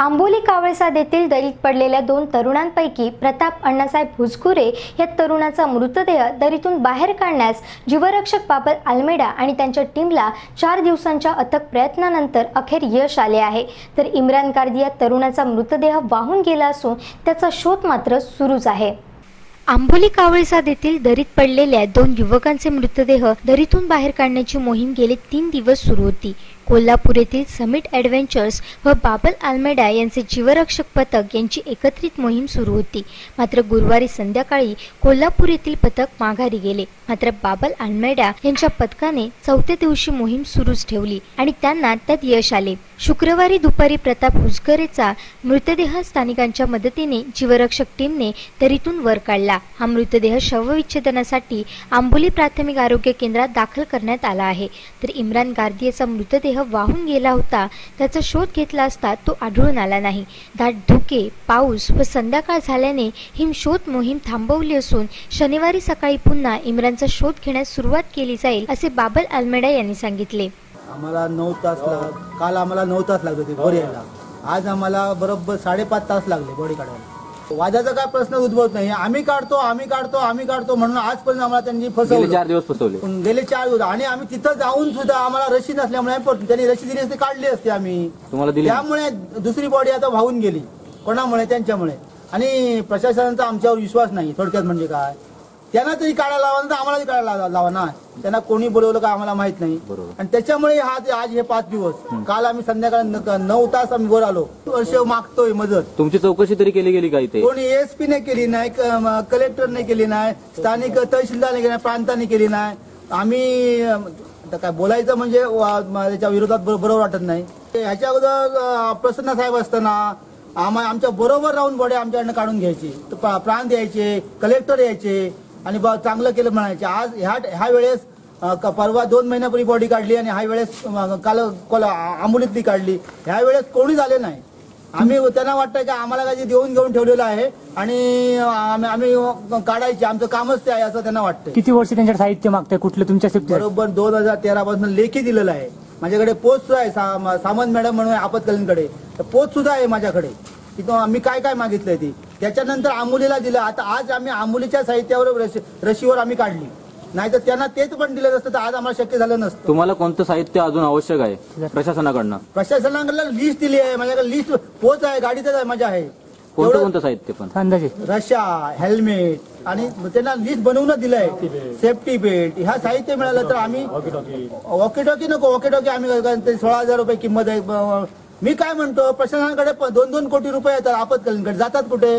आंबोली कावळेसाद येथील दरीत पडलेल्या दोन तरुणांपैकी प्रताप अण्णासाहेब भुजकुरे या तरुणाचा मृतदेह दरीतून बाहेर काढण्यास जीवरक्षक बाबल आल्मेडा आणि त्यांच्या टीमला चार दिवसांच्या अथक प्रयत्नानंतर अखेर यश आले आहे. तर इम्रान कार्दी या तरुणाचा मृतदेह वाहून गेला असून त्याचा शोध मात्र सुरूच आहे. आंबोली कावळेसाद येथील दरीत पडलेल्या दोन युवकांचे मृतदेह दरीतून बाहेर काढण्याची मोहीम गेले तीन दिवस सुरू होती. कोल्हापूर येथील समिट ॲडव्हेंचर्स व बाबल आल्मेडा यांचे जीवरक्षक पथक यांची एकत्रित मोहीम सुरू होती. मात्र गुरुवारी संध्याकाळी कोल्हापूर येथील पथक माघारी गेले. मात्र बाबल आल्मेडा यांच्या पथकाने चौथ्या दिवशी मोहीम सुरूच ठेवली आणि त्यांना त्यात यश आले. शुक्रवारी दुपारी प्रताप हुसकरेचा मृतदेह स्थानिकांच्या मदतीने जीवरक्षक टीमने दरीतून वर काढला. हा मृतदेह शवविच्छेदनासाठी आंबोली प्राथमिक आरोग्य केंद्रात दाखल करण्यात आला आहे. तर इम्रान गार्दियाचा मृतदेह वाहून गेला होता त्याचा शोध घेतला असता तो आढळून आला नाही. दाट धुके पाऊस व संध्याकाळ झाल्याने हिमशोध मोहीम थांबवली असून शनिवारी सकाळी पुन्हा इम्रान इम्रानचा शोध घेण्यास सुरुवात केली जाईल असे बाबल अल्मेडा यांनी सांगितले. आम्हाला नऊ तास लाग काल आम्हाला नऊ तास लागले होते वर यायला. आज आम्हाला बरोबर साडेपाच तास लागले बॉडी काढायला. वादाचा काय प्रश्न उद्भवत नाही. आम्ही काढतो आम्ही काढतो आम्ही काढतो म्हणून आजपर्यंत आम्हाला त्यांनी फसवलं. चार दिवस फसवले. पण गेले चार दिवस. आणि आम्ही तिथं जाऊन सुद्धा आम्हाला रशी नसल्यामुळे त्यांनी रशी दिली असते काढली असते आम्ही. तुम्हाला दिली त्यामुळे दुसरी बॉडी आता वाहून गेली. कोणामुळे? त्यांच्यामुळे. आणि प्रशासनाचा आमच्यावर विश्वास नाही. थोडक्यात म्हणजे काय? त्यांना तरी काढायला लावा तर आम्हाला काढायला लावा- लावा ना. त्यांना कोणी बोलवलं का आम्हाला माहीत नाही. बरोबर. आणि त्याच्यामुळे हा आज हे पाच दिवस. काल आम्ही संध्याकाळी न- नऊ तास आम्ही वर आलो. वर्ष मागतोय मदत. तुमची चौकशी तरी केली गेली का इथे? कोणी एसपी ने केली नाही कलेक्टरने केली नाही स्थानिक तहसीलदारने केली नाही प्रांताने केली नाही. आम्ही अं, आता काय बोलायचं म्हणजे वा- म- त्याच्या विरोधात बरो- बरोबर वाटत नाही. ह्याच्या अगोदर अं, प्रसन्न साहेब असताना आम्हा आमच्या बरोबर राहून बॉडी आमच्याकडनं काढून घ्यायची. तर प्रा- प्रांत यायचे कलेक्टर यायचे. आणि चांगलं केलं म्हणायचे. आज ह्या ह्या वेळेस परवा दोन महिन्यापूर्वी बॉडी काढली आणि ह्या वेळेस काल कोल- आंबोलीतली काढली. ह्या वेळेस कोणी झाले नाही. आम्ही त्यांना वाटतं की आम्हाला काही देऊन घेऊन ठेवलेलं आहे आणि आम्ही काढायचे आमचं कामच ते आहे असं त्यांना वाटतं किती वर्ष त्यांच्याकडे साहित्य मागताय? कुठलं तुमच्या बरोबर दोन हजार तेरा पासून लेखी दिलेलं आहे. माझ्याकडे पोस्ट सुद्धा आहे सामंत मॅडम म्हणून आपत्कालीनकडे. तर पोस्ट सुद्धा आहे माझ्याकडे. तिथं आम्ही काय काय मागितलंय ती? त्याच्यानंतर आंबोलीला दिलं. आता आज आम्ही आंबोलीच्या साहित्यावर रशी- रशीवर आम्ही काढली. नाही तर त्यांना तेच पण दिलं नसतं तर आज आम्हाला शक्य झालं नसतं. तुम्हाला कोणतं साहित्य अजून आवश्यक आहे? प्रशासनाकडनं. प्रशासनाकडे लिस्ट दिली आहे. माझ्याकडे लिस्ट पोच आहे गाडीतच आहे माझ्या आहे. कोणतं एवढं- कोणतं साहित्य पण? अंदाजे. रशा हेल्मेट आणि त्यांना लिस्ट बनवून दिलंय. सेफ्टी बेल्ट ह्या साहित्य मिळालं तर आम्ही वॉकी टॉकी नको वॉकी टॉकी आम्ही सोळा हजार रुपये किंमत आहे. ब- मी काय म्हणतो प्रशासनाकडे दोन दोन कोटी रुपये येतात आपत्कालीनकडे. जातात कुठे?